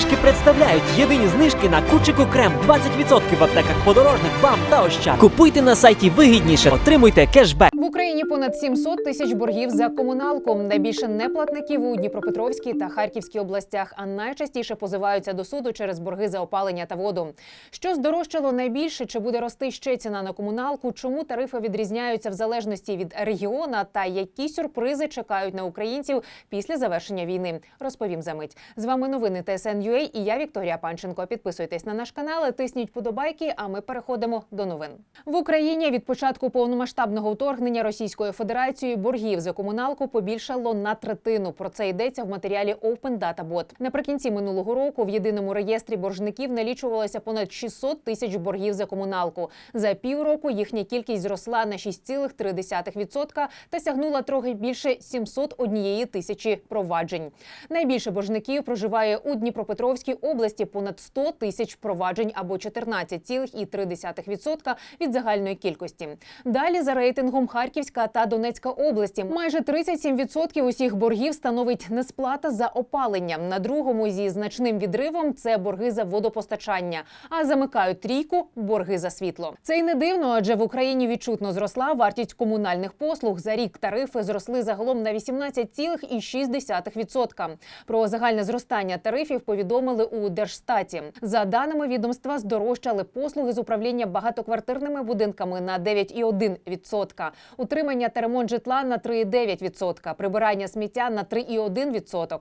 знижки представляють єдині знижки на кучику крем 20% в аптеках подорожник, бам та ощад. Купуйте на сайті вигідніше, отримуйте кешбек. Україні понад 700 тисяч боргів за комуналку. Найбільше неплатників у Дніпропетровській та Харківській областях, а найчастіше позиваються до суду через борги за опалення та воду. Що здорожчало найбільше? Чи буде рости ще ціна на комуналку? Чому тарифи відрізняються в залежності від регіона? Та які сюрпризи чекають на українців після завершення війни? Розповім за мить. З вами новини ТСН.UA і я Вікторія Панченко. Підписуйтесь на наш канал, тисніть подобайки. А ми переходимо до новин в Україні. Від початку повномасштабного вторгнення Російською Федерацією боргів за комуналку побільшало на третину. Про це йдеться в матеріалі Open Data Bot. Наприкінці минулого року в єдиному реєстрі боржників налічувалося понад 600 тисяч боргів за комуналку. За півроку їхня кількість зросла на 6,3% та сягнула трохи більше 701 тисячі проваджень. Найбільше боржників проживає у Дніпропетровській області понад 100 тисяч проваджень або 14,3% від загальної кількості. Далі за рейтингом Харківська та Донецька області майже 37% усіх боргів становить несплата за опалення. На другому зі значним відривом це борги за водопостачання. А замикають трійку борги за світло. Це й не дивно, адже в Україні відчутно зросла вартість комунальних послуг. За рік тарифи зросли загалом на 18,6%. Про загальне зростання тарифів повідомили у Держстаті. За даними відомства, здорожчали послуги з управління багатоквартирними будинками на 9,1%, утримання та ремонт житла на 3,9%, прибирання сміття на 3,1%.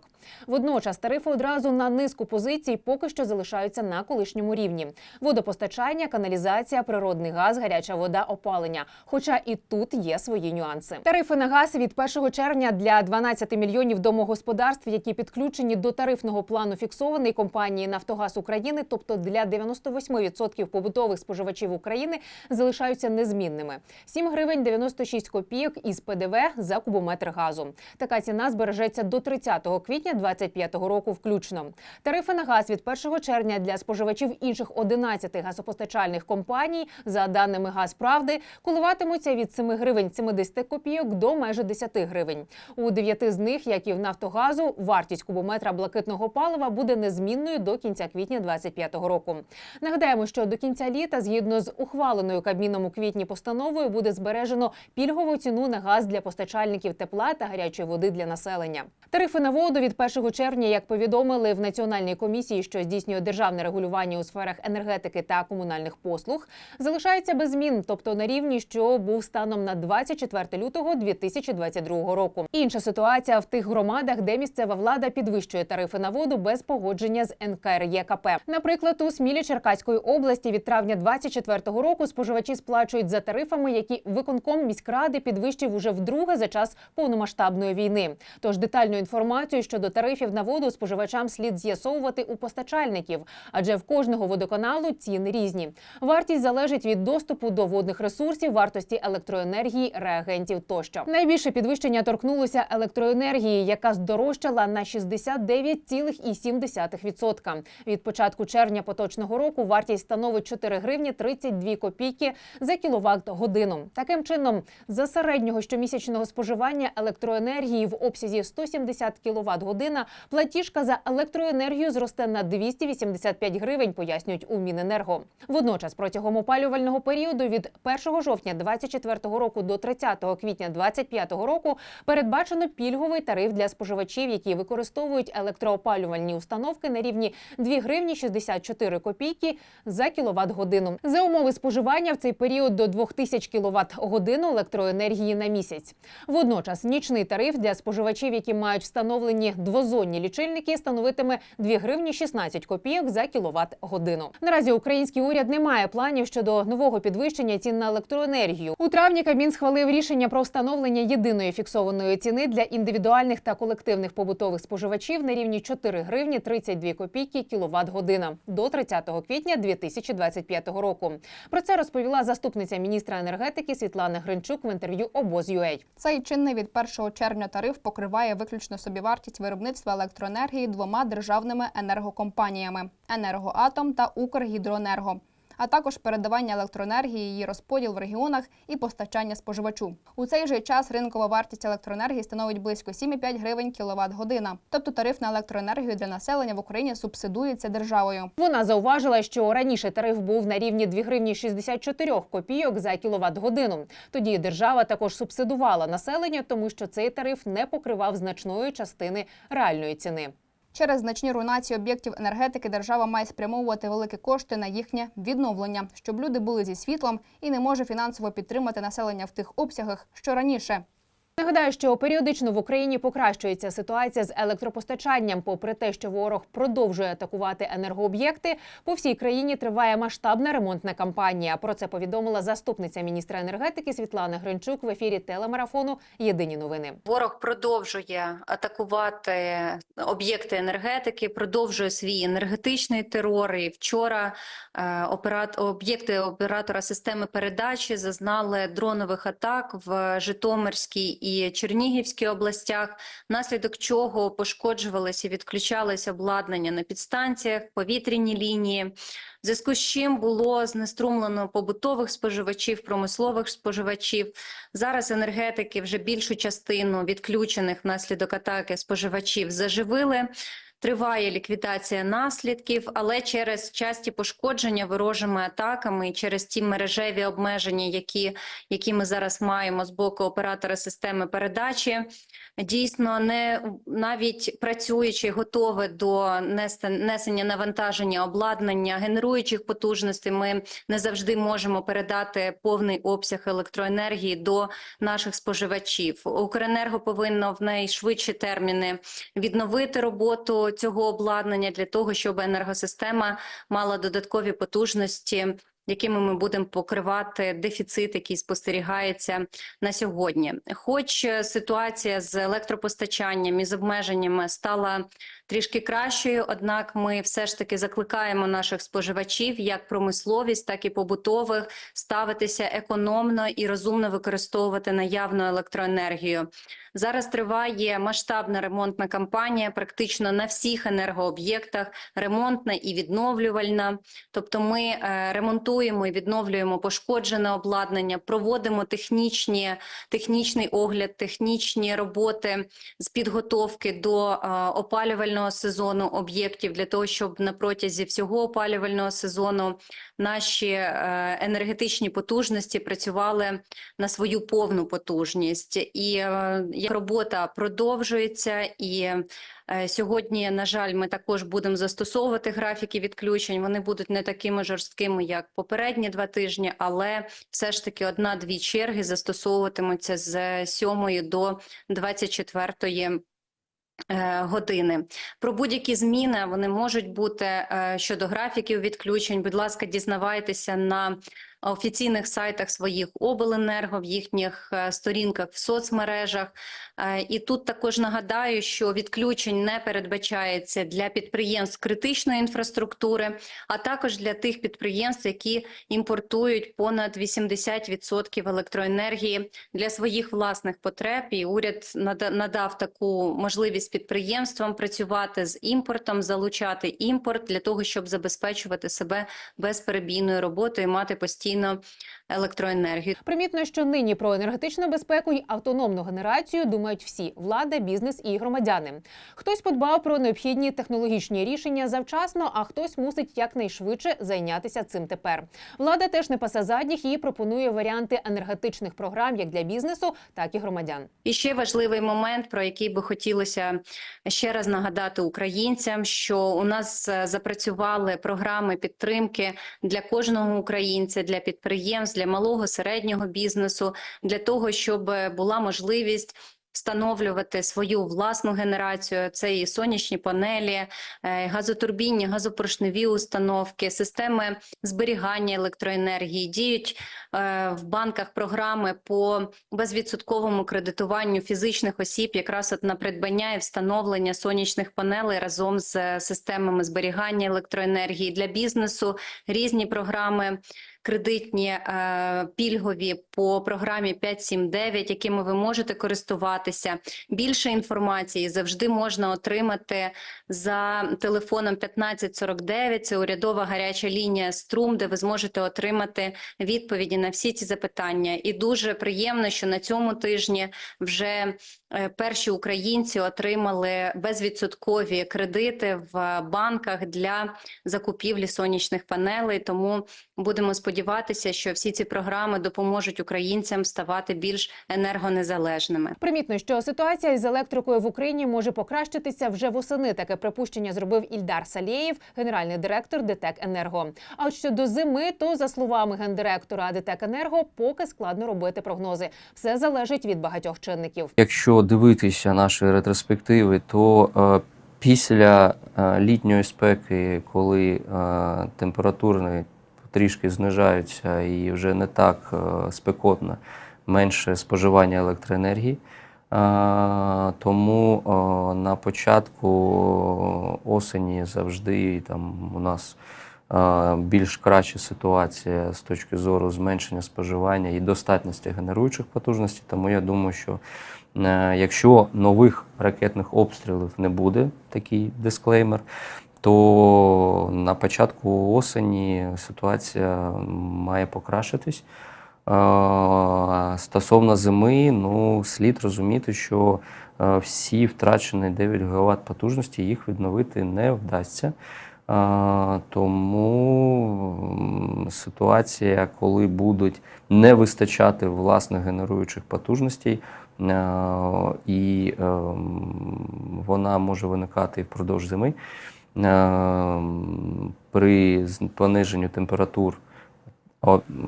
Водночас тарифи одразу на низку позицій поки що залишаються на колишньому рівні: водопостачання, каналізація, природний газ, гаряча вода, опалення. Хоча і тут є свої нюанси. Тарифи на газ від 1 червня для 12 мільйонів домогосподарств, які підключені до тарифного плану фіксований компанії Нафтогаз України, тобто для 98% побутових споживачів України, залишаються незмінними. 7 гривень 96 копійок із ПДВ за кубометр газу. Така ціна збережеться до 30 квітня 2025 року включно. Тарифи на газ від 1 червня для споживачів інших 11 газопостачальних компаній, за даними Газправди, коливатимуться від 7 гривень 70 копійок до майже 10 гривень. У дев'яти з них, як і в Нафтогазу, вартість кубометра блакитного палива буде незмінною до кінця квітня 2025 року. Нагадаємо, що до кінця літа, згідно з ухваленою Кабміном у квітні постановою, буде збережено пільгову ціну на газ для постачальників тепла та гарячої води для населення. Тарифи на воду від 1 червня, як повідомили в Національній комісії, що здійснює державне регулювання у сферах енергетики та комунальних послуг, залишаються без змін, тобто на рівні, що був станом на 24 лютого 2022 року. Інша ситуація в тих громадах, де місцева влада підвищує тарифи на воду без погодження з НКРЄКП. Наприклад, у Смілі Черкаської області від травня 2024 року споживачі сплачують за тарифами, які виконком міськради підвищив уже вдруге за час повномасштабної війни. Тож детальну інформацію щодо тарифів на воду споживачам слід з'ясовувати у постачальників, адже в кожного водоканалу ціни різні. Вартість залежить від доступу до водних ресурсів, вартості електроенергії, реагентів тощо. Найбільше підвищення торкнулося електроенергії, яка здорожчала на 69,7%. Від початку червня поточного року вартість становить 4 гривні 32 копійки за кіловат годину. Таким чином, за середнього щомісячного споживання електроенергії в обсязі 170 кВт година платіжка за електроенергію зросте на 285 гривень, пояснюють у Міненерго. Водночас, протягом опалювального періоду від 1 жовтня 2024 року до 30 квітня 2025 року передбачено пільговий тариф для споживачів, які використовують електроопалювальні установки на рівні 2 гривні 64 копійки за кіловат годину. За умови споживання в цей період до 2000 кВт годину електроенергії на місяць. Водночас нічний тариф для споживачів, які мають встановлені двозонні лічильники, становитиме 2 гривні 16 копійок за кіловат годину. Наразі український уряд не має планів щодо нового підвищення цін на електроенергію. У травні Кабмін схвалив рішення про встановлення єдиної фіксованої ціни для індивідуальних та колективних побутових споживачів на рівні 4 гривні 32 копійки кіловат година до 30 квітня 2025 року. Про це розповіла заступниця міністра енергетики Світлана Гринчук в інтерв'ю обоз.ua. Цей чинний від 1 червня тариф покриває виключно собівартість виробництва електроенергії двома державними енергокомпаніями енергоатом та Укргідроенерго. А також передавання електроенергії, її розподіл в регіонах і постачання споживачу. У цей же час ринкова вартість електроенергії становить близько 7,5 гривень кіловат година. Тобто тариф на електроенергію для населення в Україні субсидується державою. Вона зауважила, що раніше тариф був на рівні 2 гривні 64 копійок за кіловат годину. Тоді держава також субсидувала населення, тому що цей тариф не покривав значної частини реальної ціни. Через значні руйнації об'єктів енергетики держава має спрямовувати великі кошти на їхнє відновлення, щоб люди були зі світлом і не може фінансово підтримати населення в тих обсягах, що раніше. Нагадаю, що періодично в Україні покращується ситуація з електропостачанням. Попри те, що ворог продовжує атакувати енергооб'єкти, по всій країні триває масштабна ремонтна кампанія. Про це повідомила заступниця міністра енергетики Світлана Гринчук в ефірі телемарафону Єдині новини. Ворог продовжує атакувати об'єкти енергетики, продовжує свій енергетичний терор. І вчора е, операт... об'єкти оператора системи передачі зазнали дронових атак в Житомирській і Чернігівській областях, внаслідок чого пошкоджувалися і відключалися обладнання на підстанціях, повітряні лінії. В зв'язку з чим було знеструмлено побутових споживачів, промислових споживачів. Зараз енергетики вже більшу частину відключених внаслідок атаки споживачів заживили. Триває ліквідація наслідків, але через часті пошкодження ворожими атаками і через ті мережеві обмеження, які, які ми зараз маємо з боку оператора системи передачі, дійсно не навіть працюючи готове до несен- несення навантаження обладнання, генеруючих потужностей, ми не завжди можемо передати повний обсяг електроенергії до наших споживачів. Укренерго повинно в найшвидші терміни відновити роботу цього обладнання для того, щоб енергосистема мала додаткові потужності. Якими ми будемо покривати дефіцит, який спостерігається на сьогодні, хоч е, ситуація з електропостачанням і з обмеженнями стала трішки кращою, однак ми все ж таки закликаємо наших споживачів, як промисловість, так і побутових, ставитися економно і розумно використовувати наявну електроенергію. Зараз триває масштабна ремонтна кампанія, практично на всіх енергооб'єктах, ремонтна і відновлювальна. Тобто, ми е, ремонтуємо і відновлюємо пошкоджене обладнання, проводимо технічні, технічний огляд, технічні роботи з підготовки до е, опалювального сезону об'єктів для того, щоб на протязі всього опалювального сезону наші е, енергетичні потужності працювали на свою повну потужність. І е, як робота продовжується і. Е, Сьогодні, на жаль, ми також будемо застосовувати графіки відключень. Вони будуть не такими жорсткими, як попередні два тижні, але все ж таки одна-дві черги застосовуватимуться з 7 до 24 е, години. Про будь-які зміни вони можуть бути е, щодо графіків відключень. Будь ласка, дізнавайтеся на офіційних сайтах своїх обленерго, в їхніх е, сторінках в соцмережах. Е, І тут також нагадаю, що відключень не передбачається для підприємств критичної інфраструктури, а також для тих підприємств, які імпортують понад 80% електроенергії для своїх власних потреб. І уряд нада- надав таку можливість підприємствам працювати з імпортом, залучати імпорт для того, щоб забезпечувати себе безперебійною роботою мати постійно електроенергію. Примітно, що нині про енергетичну безпеку й автономну генерацію думають всі влада, бізнес і громадяни. Хтось подбав про необхідні технологічні рішення завчасно, а хтось мусить якнайшвидше зайнятися цим тепер. Влада теж не пасе задніх і пропонує варіанти енергетичних програм як для бізнесу, так і громадян. І ще важливий момент, про який би хотілося ще раз нагадати українцям, що у нас е, запрацювали програми підтримки для кожного українця, для підприємств, для малого середнього бізнесу, для того, щоб була можливість. Встановлювати свою власну генерацію, це і сонячні панелі, е, газотурбінні, газопоршневі установки, системи зберігання електроенергії. Діють е, в банках програми по безвідсотковому кредитуванню фізичних осіб, якраз от на придбання і встановлення сонячних панелей разом з е, системами зберігання електроенергії для бізнесу. Різні програми кредитні е, пільгові по програмі 579, якими ви можете користуватися. Більше інформації завжди можна отримати за телефоном 1549. Це урядова гаряча лінія Струм, де ви зможете отримати відповіді на всі ці запитання. І дуже приємно, що на цьому тижні вже е, перші українці отримали безвідсоткові кредити в банках для закупівлі сонячних панелей. Тому будемо сподіватися, що всі ці програми допоможуть українцям ставати більш енергонезалежними. Примітно, що ситуація із електрикою в Україні може покращитися вже восени. Таке припущення зробив Ільдар Салєєв, генеральний директор ДТЕК Енерго. А от щодо зими, то за словами гендиректора ДТЕК Енерго, поки складно робити прогнози. Все залежить від багатьох чинників. Якщо дивитися наші ретроспективи, то е, після е, літньої спеки, коли е, температури трішки знижаються і вже не так е, спекотно, менше споживання електроенергії. Е, тому е, на початку осені завжди там у нас більш краща ситуація з точки зору зменшення споживання і достатності генеруючих потужностей. Тому я думаю, що якщо нових ракетних обстрілів не буде, такий дисклеймер, то на початку осені ситуація має покращитись. Е, Стосовно зими, ну слід розуміти, що е, всі втрачені 9 ГВт потужності їх відновити не вдасться. Е, Тому ситуація, коли будуть не вистачати власних генеруючих потужностей, і е, вона може виникати впродовж зими. Е, При пониженню температур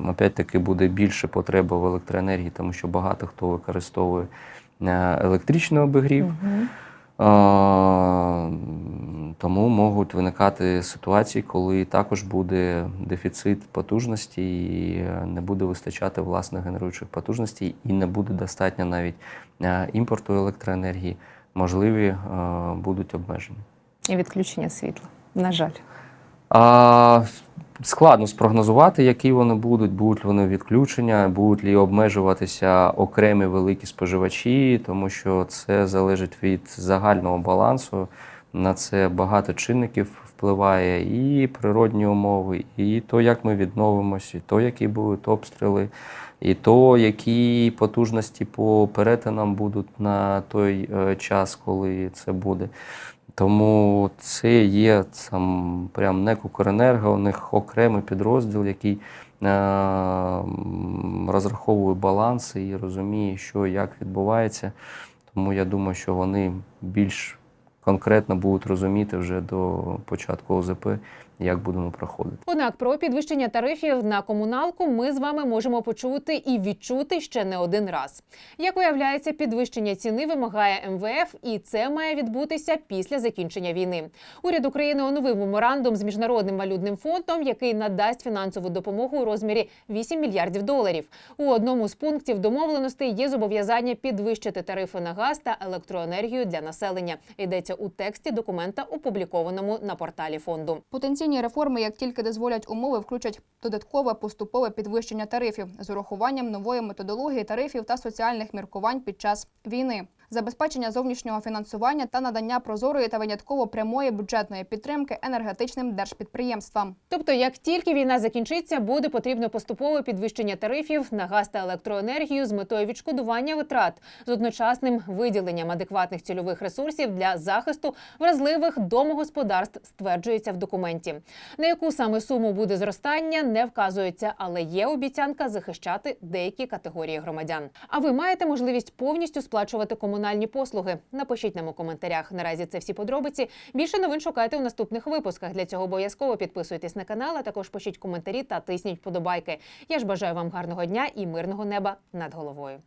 Опять-таки буде більше потреба в електроенергії, тому що багато хто використовує е, електричний обігрів. Е, Тому можуть виникати ситуації, коли також буде дефіцит потужності, і не буде вистачати власних генеруючих потужностей, і не буде достатньо навіть імпорту електроенергії. Можливі будуть обмеження. І відключення світла. На жаль. А, складно спрогнозувати, які вони будуть, будуть вони відключення, будуть ли обмежуватися окремі великі споживачі, тому що це залежить від загального балансу. На це багато чинників впливає і природні умови, і то, як ми відновимося, і то, які будуть обстріли, і то, які потужності по перетинам будуть на той е, час, коли це буде. Тому це є сам прям «Укренерго», у них окремий підрозділ, який е, розраховує баланси і розуміє, що як відбувається. Тому я думаю, що вони більш конкретно будуть розуміти вже до початку ОЗП, як будемо проходити. Однак про підвищення тарифів на комуналку ми з вами можемо почути і відчути ще не один раз. Як виявляється, підвищення ціни вимагає МВФ, і це має відбутися після закінчення війни. Уряд України оновив меморандум з міжнародним валютним фондом, який надасть фінансову допомогу у розмірі 8 мільярдів доларів. У одному з пунктів домовленостей є зобов'язання підвищити тарифи на газ та електроенергію для населення. Йдеться у тексті документа, опублікованому на порталі фонду. Потенційні реформи, як тільки дозволять умови, включать додаткове поступове підвищення тарифів з урахуванням нової методології тарифів та соціальних міркувань під час війни. Забезпечення зовнішнього фінансування та надання прозорої та винятково прямої бюджетної підтримки енергетичним держпідприємствам. Тобто, як тільки війна закінчиться, буде потрібно поступове підвищення тарифів на газ та електроенергію з метою відшкодування витрат з одночасним виділенням адекватних цільових ресурсів для захисту вразливих домогосподарств, стверджується в документі. На яку саме суму буде зростання, не вказується, але є обіцянка захищати деякі категорії громадян. А ви маєте можливість повністю сплачувати комунальні послуги? Напишіть нам у коментарях. Наразі це всі подробиці. Більше новин шукайте у наступних випусках. Для цього обов'язково підписуйтесь на канал, а також пишіть коментарі та тисніть вподобайки. Я ж бажаю вам гарного дня і мирного неба над головою.